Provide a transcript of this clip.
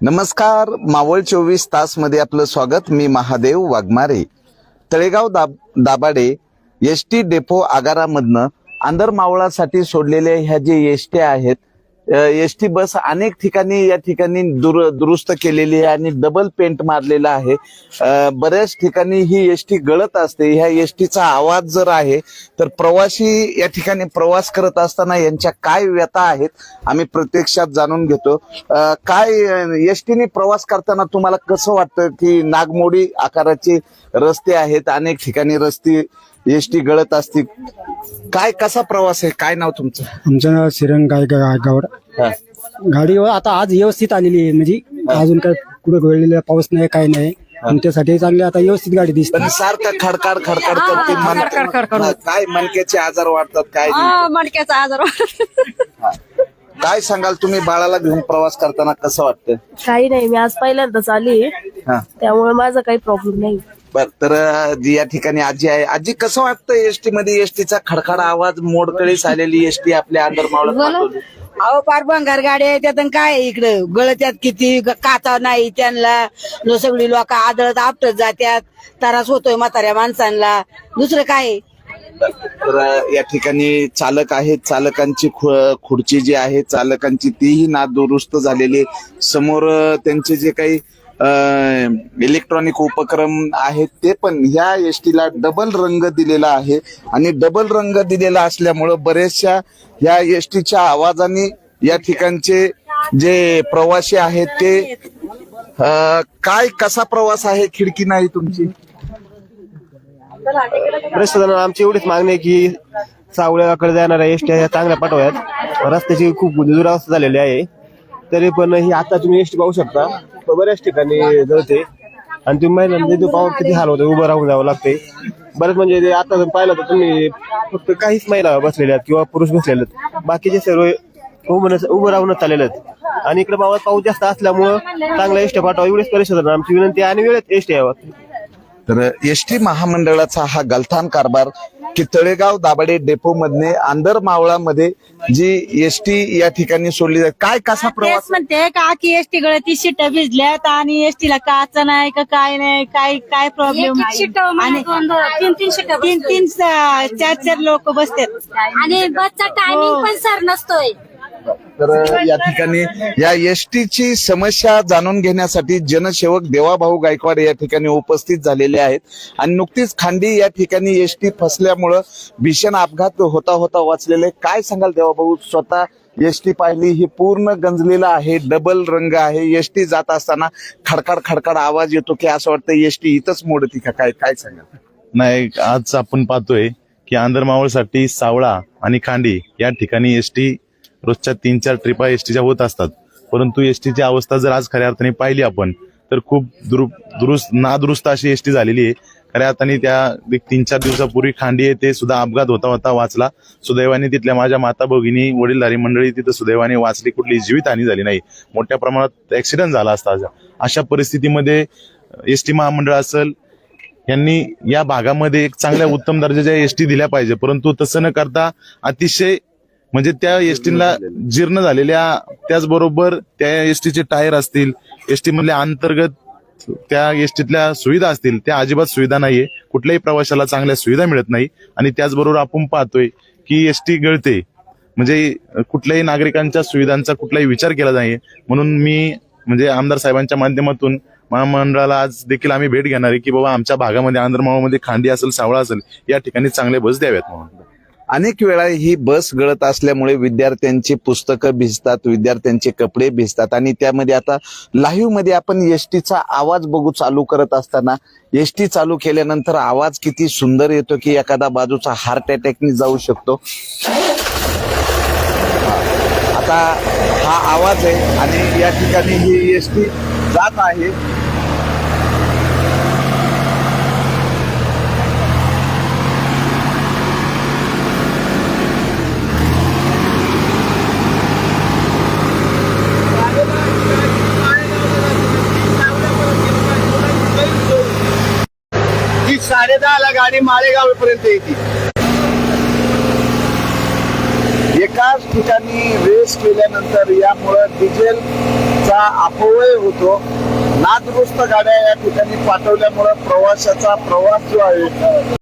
नमस्कार मावळ चोवीस तासमध्ये आपलं स्वागत. मी महादेव वाघमारे. तळेगाव दाब दाबाडे एस टी डेपो आगारामधनं आंधर मावळासाठी सोडलेल्या ह्या जे एस टी आहेत एस टी बस अनेक ठिकाणी या ठिकाणी दुर दुरुस्त केलेली आहे आणि डबल पेंट मारलेला आहे. बऱ्याच ठिकाणी ही एस टी गळत असते. ह्या एस टीचा आवाज जर आहे तर प्रवासी या ठिकाणी प्रवास करत असताना यांच्या काय व्यथा आहेत आम्ही प्रत्यक्षात जाणून घेतो. काय एस टीने प्रवास करताना तुम्हाला कसं वाटतं की नागमोडी आकाराचे रस्ते आहेत अनेक ठिकाणी रस्ते एस टी गळत असते काय कसा प्रवास आहे? काय नाव तुमचं? आमचं नाव श्रीरंग गाय हा. गाडी आता आज व्यवस्थित आलेली आहे. म्हणजे अजून काय कुठं गळलेला पाऊस नाही काय नाही. आणि त्यासाठी चांगली आता व्यवस्थित गाडी दिसते. पण सारखं खडकाड खडकाड करते मन- हा, काय मनक्याचे आजार वाढतात काय नाही. हा मडक्याचा आजार हा. काय सांगाल तुम्ही बाळाला घेऊन प्रवास करताना कसं वाटतं? काही नाही मी आज पहिल्यांदाच आली. हा. त्यामुळे माझा काही प्रॉब्लेम नाही. बर तर अं, जी या ठिकाणी आजी आहे आजी कसं वाटतं एसटी मध्ये एसटीचा खडखड आवाज मोडकळीस आलेली एसटी आपल्या आंदरमावळा अहो पार भंगार गाड्या आहेत आणि काय इकडं? गळत्यात किती? ग- काचा नाही त्यांना. न सगळी लोक आदळत आपटत जात्यात. त्रास होतोय म्हाताऱ्या माणसांना. दुसरं काय आहे? तर या ठिकाणी चालक आहेत. चालकांची खु- खुर्ची जी आहे चालकांची तीही नादुरुस्त झालेली आहे. समोर त्यांचे जे काही इलेक्ट्रॉनिक उपक्रम आहेत ते पण. ह्या एसटीला डबल रंग दिलेला आहे. आणि डबल रंग दिलेला असल्यामुळं बरेचशा या एसटीच्या आवाजाने या ठिकाणचे जे प्रवासी आहेत ते काय कसा प्रवास आहे? खिडकी नाही तुमची? प्रशासनाला आमची एवढीच मागणी आहे की सावळ्याकडे जाणाऱ्या एसटी ह्या चांगल्या पाठवायात. रस्त्याची खूप दुरावस्था झालेली आहे. तरी पण ही आता तुम्ही एसटी पाहू शकता. बऱ्याच ठिकाणी जळते. आणि तुम्ही महिलांना तिथे पाहून किती हाल होतं उभं राहून जावं लागते बरंच म्हणजे ते आता जर पाहिलं तर तुम्ही फक्त काहीच महिला बसलेल्या आहेत किंवा पुरुष बसलेले आहेत. बाकीचे सर्व उभं उभं राहूनच चाललेले आहेत. आणि इकडे मावळात पाऊस जास्त असल्यामुळं चांगला एसटी पाठवा एवढीच परिषद आमची विनंती आणि वेळेत एसटी यावं. तर एसटी महामंडळाचा हा गलथान कारभार की तळेगाव दाभाडे डेपो मधने आंदर मावळामध्ये जी एस टी या ठिकाणी सोडली जाते. काय कसा तेच प्रवास? म्हणते का की एसटी गळती सीट भिजल्यात आणि एसटीला काच नाही का काय नाही काय काय प्रॉब्लेम आणि तीन तीन शिट तीन तीन स- चार चार लोक बसतात. आणि बसचा टायमिंग पण सर नसतोय. तर या ठिकाणी या एस ची समस्या जाणून घेण्यासाठी जनसेवक देवाभाऊ गायकवाड या ठिकाणी उपस्थित झालेले आहेत. आणि नुकतीच खांडी या ठिकाणी एस टी फसल्यामुळं भीषण अपघात होता होता वाचलेले. काय सांगाल देवाभाऊ? स्वतः एस टी पाहिली ही पूर्ण गंजलेला आहे डबल रंग आहे. एस टी जात असताना खडखड खडखड आवाज येतो की असं वाटतं एस टी इथंच मोडती का? काय काय सांगाल? नाही आज आपण पाहतोय की आंधरमावळसाठी सावळा आणि खांडी या ठिकाणी एसटी रोजच्या तीन चार ट्रिपा एसटीच्या होत असतात. परंतु एसटीची अवस्था जर आज खऱ्या अर्थाने पाहिली आपण तर खूप दुरु दुरुस्त नादुरुस्त अशी एसटी झालेली आहे. खऱ्या अर्थाने त्या तीन चार दिवसापूर्वी खांडी आहे ते सुद्धा अपघात होता होता वाचला. सुदैवाने तिथल्या माझ्या माता भगिनी वडीलधारी मंडळी तिथं सुदैवाने वाचली. कुठली जीवितहानी झाली नाही. मोठ्या प्रमाणात ऍक्सिडेंट झाला असता. अशा परिस्थितीमध्ये एस टी महामंडळ असेल यांनी या भागामध्ये एक चांगल्या उत्तम दर्जाच्या एसटी दिल्या पाहिजे. परंतु तसं न करता अतिशय म्हणजे त्या एसटीला जीर्ण झालेल्या त्याचबरोबर त्या एसटीचे टायर असतील एसटी मधल्या अंतर्गत त्या एसटीतल्या सुविधा असतील त्या अजिबात सुविधा नाहीये. कुठल्याही प्रवाशाला चांगल्या सुविधा मिळत नाही. आणि त्याचबरोबर आपण पाहतोय की एसटी गळते. म्हणजे कुठल्याही नागरिकांच्या सुविधांचा कुठलाही विचार केला नाही म्हणून मी म्हणजे आमदार साहेबांच्या माध्यमातून महामंडळाला आज देखील आम्ही भेट घेणार आहे की बाबा आमच्या भागामध्ये आंध्रमावामध्ये खांडी असेल सावळा असेल या ठिकाणी चांगले बस द्याव्यात म्हणून. अनेक वेळा ही बस गळत असल्यामुळे विद्यार्थ्यांची पुस्तकं भिजतात विद्यार्थ्यांचे कपडे भिजतात आणि त्यामध्ये आता लाईव्हमध्ये आपण एसटीचा आवाज बघू चालू करत असताना एसटी चालू केल्यानंतर आवाज किती सुंदर येतो की एखादा बाजूचा हार्ट अटॅकनी जाऊ शकतो. आता हा आवाज आहे आणि या ठिकाणी ही एसटी जात आहे. साडे ला गाडी माळेगाव पर्यंत येते. एकाच ठिकाणी रेस केल्यानंतर यामुळं डिझेल चा अपव्यय होतो. नादुरुस्त गाड्या या ठिकाणी पाठवल्यामुळे प्रवाशाचा प्रवास जो आहे